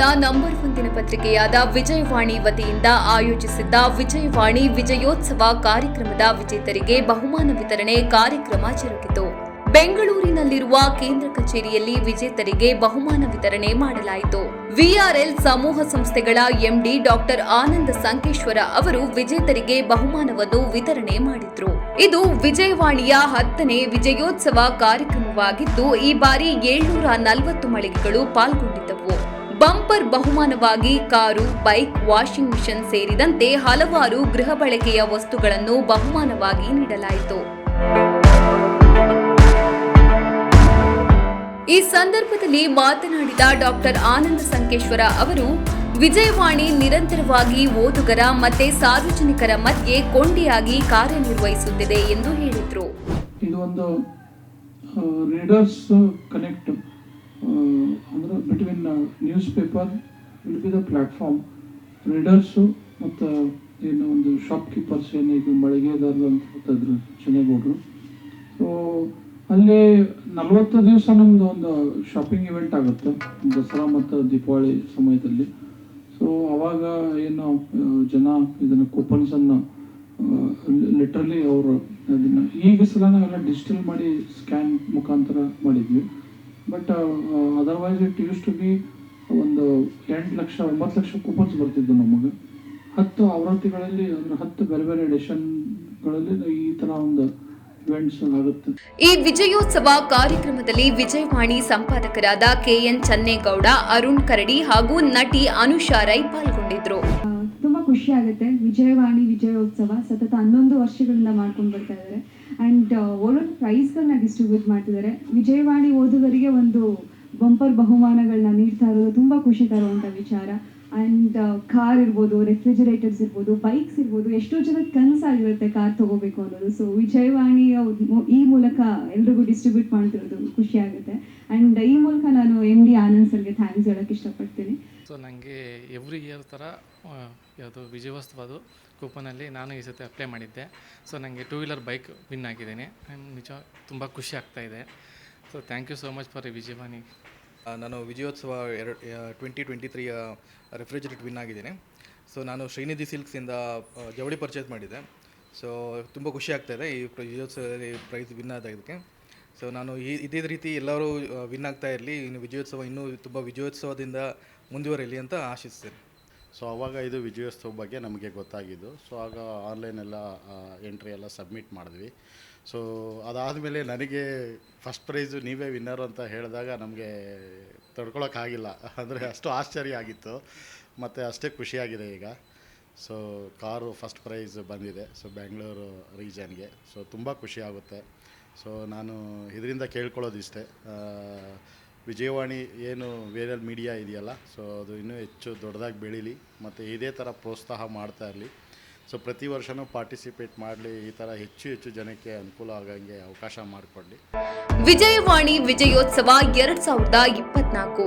Number one ದಿನಪತ್ರಿಕೆಯಾದ ವಿಜಯವಾಣಿ ವತಿಯಿಂದ ಆಯೋಜಿಸಿದ್ದ ವಿಜಯವಾಣಿ ವಿಜಯೋತ್ಸವ ಕಾರ್ಯಕ್ರಮದ ವಿಜೇತರಿಗೆ ಬಹುಮಾನ ವಿತರಣೆ ಕಾರ್ಯಕ್ರಮ ಜರುಗಿತು. ಬೆಂಗಳೂರಿನಲ್ಲಿರುವ ಕೇಂದ್ರ ಕಚೇರಿಯಲ್ಲಿ ವಿಜೇತರಿಗೆ ಬಹುಮಾನ ವಿತರಣೆ ಮಾಡಲಾಯಿತು. ವಿಆರ್ಎಲ್ ಸಮೂಹ ಸಂಸ್ಥೆಗಳ ಎಂಡಿ ಡಾಕ್ಟರ್ ಆನಂದ ಸಂಕೇಶ್ವರ ಅವರು ವಿಜೇತರಿಗೆ ಬಹುಮಾನವನ್ನು ವಿತರಣೆ ಮಾಡಿದ್ರು. ಇದು ವಿಜಯವಾಣಿಯ ಹತ್ತನೇ ವಿಜಯೋತ್ಸವ ಕಾರ್ಯಕ್ರಮವಾಗಿದ್ದು, ಈ ಬಾರಿ ಏಳ್ನೂರ ನಲವತ್ತು ಮಳಿಗೆಗಳು ಪಾಲ್ಗೊಂಡಿದ್ದವು. ಬಂಪರ್ ಬಹುಮಾನವಾಗಿ ಕಾರು, ಬೈಕ್, ವಾಷಿಂಗ್ ಮಿಷನ್ ಸೇರಿದಂತೆ ಹಲವಾರು ಗೃಹ ಬಳಕೆಯ ವಸ್ತುಗಳನ್ನು ಬಹುಮಾನವಾಗಿ ನೀಡಲಾಯಿತು. ಈ ಸಂದರ್ಭದಲ್ಲಿ ಮಾತನಾಡಿದ ಡಾಕ್ಟರ್ ಆನಂದ ಸಂಕೇಶ್ವರ ಅವರು, ವಿಜಯವಾಣಿ ನಿರಂತರವಾಗಿ ಓದುಗರ ಮತ್ತೆ ಸಾರ್ವಜನಿಕರ ಮಧ್ಯೆ ಕೊಂಡಿಯಾಗಿ ಕಾರ್ಯನಿರ್ವಹಿಸುತ್ತಿದೆ ಎಂದು ಹೇಳಿದರು. ಅಂದ್ರೆ between newspaper will be the platform readers ಮತ್ತು, ಏನು ಒಂದು ಶಾಪ್ ಕೀಪರ್ಸ್ ಏನು ಈಗ ಮಳಿಗೆದಾರರು ಅಂತ ಹೇಳ್ತಾಯಿದ್ರು ಚೆನ್ನೈಗೌಡರು ಸೊ ಅಲ್ಲಿ ನಲವತ್ತು ದಿವಸ ನಮ್ಮದು ಒಂದು ಶಾಪಿಂಗ್ ಇವೆಂಟ್ ಆಗುತ್ತೆ, ದಸರಾ ಮತ್ತು ದೀಪಾವಳಿ ಸಮಯದಲ್ಲಿ. ಸೊ ಅವಾಗ ಏನು ಜನ ಇದನ್ನು ಕೂಪನ್ಸನ್ನು ಲಿಟ್ರಲಿ ಅವರು ಅದನ್ನು ಈಗ ಸಲ ನಾವೆಲ್ಲ ಡಿಜಿಟಲ್ ಮಾಡಿ ಸ್ಕ್ಯಾನ್ ಮುಖಾಂತರ ಮಾಡಿದ್ವಿ. But otherwise it use to be ಒಂದು ಎಂಟು ಲಕ್ಷ ಒಂಬತ್ತು ಲಕ್ಷ ಕೂಪನ್ಸ್ ಬರ್ತಿದ್ದು ನಮಗೆ. ಹತ್ತು ಆವೃತ್ತಿಗಳಲ್ಲಿ ಅಂದರೆ ಹತ್ತು ಬೇರೆ ಬೇರೆ ಎಡಿಷನ್ಗಳಲ್ಲಿ ಈ ಥರ ಒಂದು ಈ ವಿಜಯೋತ್ಸವ ಕಾರ್ಯಕ್ರಮದಲ್ಲಿ ವಿಜಯವಾಣಿ ಸಂಪಾದಕರಾದ ಕೆಎನ್ ಚನ್ನೇಗೌಡ ಅರುಣ್ ಕರಡಿ ಹಾಗೂ ನಟಿ ಅನುಷಾ ರೈ ಪಾಲ್ಗೊಂಡಿದ್ರು. ತುಂಬಾ ಖುಷಿ ಆಗುತ್ತೆ. ವಿಜಯವಾಣಿ ವಿಜಯೋತ್ಸವ ಸತತ ಹನ್ನೊಂದು ವರ್ಷಗಳಿಂದ ಮಾಡ್ಕೊಂಡು ಬರ್ತಾ ಇದ್ದಾರೆ. ಆ್ಯಂಡ್ ಪ್ರೈಸ್ ಪ್ರೈಸ್ಗಳನ್ನ ಡಿಸ್ಟ್ರಿಬ್ಯೂಟ್ ಮಾಡ್ತಿದ್ದಾರೆ ವಿಜಯವಾಣಿ ಓದುಗರಿಗೆ ಒಂದು ಬಂಪರ್ ಬಹುಮಾನಗಳನ್ನ ನೀಡ್ತಾ ಇರೋದು ತುಂಬ ಖುಷಿ ತರುವಂಥ ವಿಚಾರ. ಆ್ಯಂಡ್ ಕಾರ್ ಇರ್ಬೋದು ರೆಫ್ರಿಜರೇಟರ್ಸ್ ಇರ್ಬೋದು ಬೈಕ್ಸ್ ಇರ್ಬೋದು, ಎಷ್ಟೋ ಜನಕ್ಕೆ ಕನಸಾಗಿರುತ್ತೆ ಕಾರ್ ತಗೋಬೇಕು ಅನ್ನೋದು. ಸೊ ವಿಜಯವಾಣಿ ಈ ಮೂಲಕ ಎಲ್ರಿಗೂ ಡಿಸ್ಟ್ರಿಬ್ಯೂಟ್ ಮಾಡ್ತಿರೋದು ಖುಷಿ ಆಗುತ್ತೆ. ಆ್ಯಂಡ್ ಈ ಮೂಲಕ ನಾನು ಎಂ ಡಿ ಆನಂದ್ ಸರ್ಗೆ ಥ್ಯಾಂಕ್ಸ್ ಹೇಳೋಕ್ಕೆ ಇಷ್ಟಪಡ್ತೀನಿ. ಸೊ ನನಗೆ ಎವ್ರಿ ಇಯರ್ ಥರ ಯಾವುದು ವಿಜಯೋತ್ಸವದು ಕೂಪನಲ್ಲಿ ನಾನು ಈ ಸತಿ ಅಪ್ಲೈ ಮಾಡಿದ್ದೆ. ಸೊ ನನಗೆ ಟೂ ವೀಲರ್ ಬೈಕ್ ವಿನ್ ಆಗಿದ್ದೀನಿ. ಆ್ಯಂಡ್ ನಿಜ, ತುಂಬ ಖುಷಿ ಆಗ್ತಾ ಇದೆ. So thank you so much for Vijayavani. ನಾನು ವಿಜಯೋತ್ಸವ ಎರಡು ಟ್ವೆಂಟಿ ಟ್ವೆಂಟಿ ತ್ರೀಯ ರೆಫ್ರಿಜರೇಟ್ ವಿನ್ ಆಗಿದ್ದೀನಿ. ಸೊ ನಾನು ಶ್ರೀನಿಧಿ ಸಿಲ್ಕ್ಸಿಂದ ಜವಳಿ ಪರ್ಚೇಸ್ ಮಾಡಿದ್ದೆ. ಸೊ ತುಂಬ ಖುಷಿ ಆಗ್ತಾಯಿದೆ ಈ ವಿಜಯೋತ್ಸವದಲ್ಲಿ ಪ್ರೈಸ್ ವಿನ್ ಆದಕ್ಕೆ ಸೊ ನಾನು ಈ, ಇದೇ ರೀತಿ ಎಲ್ಲರೂ ವಿನ್ ಆಗ್ತಾ ಇರಲಿ, ಇನ್ನು ವಿಜಯೋತ್ಸವ ಇನ್ನೂ ತುಂಬ ವಿಜಯೋತ್ಸವದಿಂದ ಮುಂದುವರಿಯಲಿ ಅಂತ ಆಶಿಸ್ತೇನೆ. ಸೊ ಆವಾಗ ಇದು ವಿಜಯೋತ್ಸವ ಬಗ್ಗೆ ನಮಗೆ ಗೊತ್ತಾಗಿದ್ದು. ಸೊ ಆಗ ಆನ್ಲೈನೆಲ್ಲ ಎಂಟ್ರಿ ಎಲ್ಲ ಸಬ್ಮಿಟ್ ಮಾಡಿದ್ವಿ. ಸೊ ಅದಾದಮೇಲೆ ನನಗೆ ಫಸ್ಟ್ ಪ್ರೈಸು ನೀವೇ ವಿನ್ನರ್ ಅಂತ ಹೇಳಿದಾಗ ನಮಗೆ ತಡ್ಕೊಳಕ್ಕಾಗಿಲ್ಲ ಅಂದರೆ ಅಷ್ಟು ಆಶ್ಚರ್ಯ ಆಗಿತ್ತು. ಮತ್ತು ಅಷ್ಟೇ ಖುಷಿಯಾಗಿದೆ ಈಗ. ಸೊ ಕಾರು ಫಸ್ಟ್ ಪ್ರೈಸ್ ಬಂದಿದೆ. ಸೊ ಬೆಂಗಳೂರು ರೀಜನ್ಗೆ ಸೊ ತುಂಬ ಖುಷಿಯಾಗುತ್ತೆ ಸೊ ನಾನು ಇದರಿಂದ ಕೇಳ್ಕೊಳ್ಳೋದಿಷ್ಟೇ. ವಿಜಯವಾಣಿ ಏನು ವೇರಲ್ ಮೀಡಿಯಾ ಇದೆಯಲ್ಲ ಸೊ ಅದು ಇನ್ನೂ ಹೆಚ್ಚು ದೊಡ್ಡದಾಗಿ ಬೆಳೀಲಿ, ಮತ್ತು ಇದೇ ಥರ ಪ್ರೋತ್ಸಾಹ ಮಾಡ್ತಾ ಇರಲಿ. ಸೊ ಪ್ರತಿ ವರ್ಷವೂ ಪಾರ್ಟಿಸಿಪೇಟ್ ಮಾಡಲಿ, ಈ ಥರ ಹೆಚ್ಚು ಹೆಚ್ಚು ಜನಕ್ಕೆ ಅನುಕೂಲ ಆಗಂಗೆ ಅವಕಾಶ ಮಾಡಿಕೊಡಲಿ. ವಿಜಯವಾಣಿ ವಿಜಯೋತ್ಸವ ಎರಡು ಸಾವಿರದ ಇಪ್ಪತ್ನಾಲ್ಕು.